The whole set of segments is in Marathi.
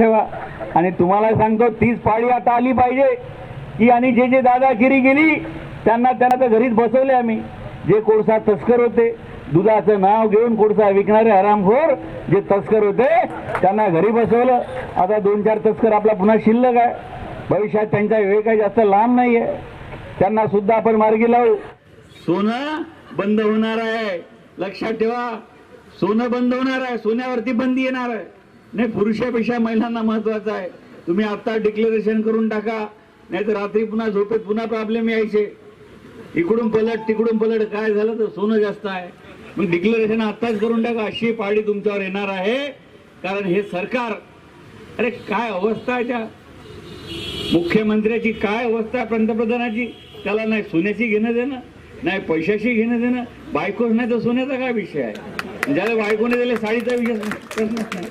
ठेवा. आणि तुम्हाला सांगतो तीच पाळी आता आली पाहिजे. की आणि जे जे दादागिरी गेली त्यांना त्यांना तर घरीच बसवले आम्ही. जे कोळसा तस्कर होते दुधाचं नाव घेऊन कोळसा विकणारे हरामखोर जे तस्कर होते त्यांना घरी बसवलं. आता दोन चार तस्कर आपला पुन्हा शिल्लक आहे. भविष्यात त्यांचा वेळ काही जास्त लांब नाही आहे त्यांना सुद्धा आपण मार्गी लावू. सोनं बंद होणार आहे. लक्षात ठेवा. सोनं बंद होणार आहे. सोन्यावरती बंदी येणार आहे. नाही पुरुषापेक्षा महिलांना महत्वाचं आहे. तुम्ही आता डिक्लेरेशन करून टाका नाही तर रात्री पुन्हा झोपेत पुन्हा प्रॉब्लेम यायचे. इकडून पलट तिकडून पलट काय झालं तर सोनं जास्त आहे. मग डिक्लेरेशन आत्ताच करून टाका अशी पाळी तुमच्यावर येणार आहे. कारण हे सरकार अरे काय अवस्था आहे त्या? मुख्यमंत्र्याची काय अवस्था आहे पंतप्रधानाची? त्याला नाही सोन्याची घेणं देणं नाही पैशाशी घेणं देणं बायकोच नाही तर सोन्याचा काय विषय आहे? ज्याला बायकोने दिले साडीचा विषय प्रश्नच नाही.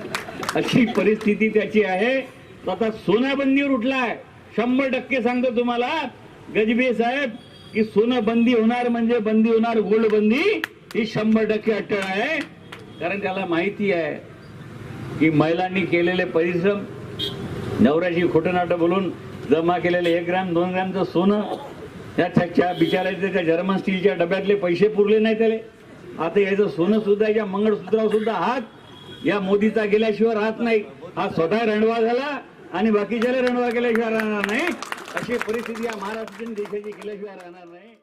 अशी परिस्थिती त्याची आहे. तो आता सोन्याबंदीवर उठलाय शंभर टक्के सांगतो तुम्हाला गजबे साहेब की सोनं बंदी होणार म्हणजे बंदी होणार गोल्ड बंदी ही शंभर टक्के अटळ आहे. कारण त्याला माहिती आहे की महिलांनी केलेले परिश्रम नवऱ्याची खोटं नाटं बोलून जमा केलेले एक ग्रॅम दोन ग्रॅमचं सोनं त्या त्याच्या बिचारायचे त्या जर्मन स्टीलच्या डब्यातले पैसे पुरले नाही त्याले. आता याचं सोनं सुद्धा याच्या मंगळसूत्रावर सुद्धा हात या मोदीचा गेल्याशिवाय राहत नाही. हा स्वतः रणवा झाला आणि बाकीच्याला रणवा केल्याशिवाय राहणार नाही. अशी परिस्थिती या महाराष्ट्रीयन देशाची गेल्याशिवाय राहणार नाही.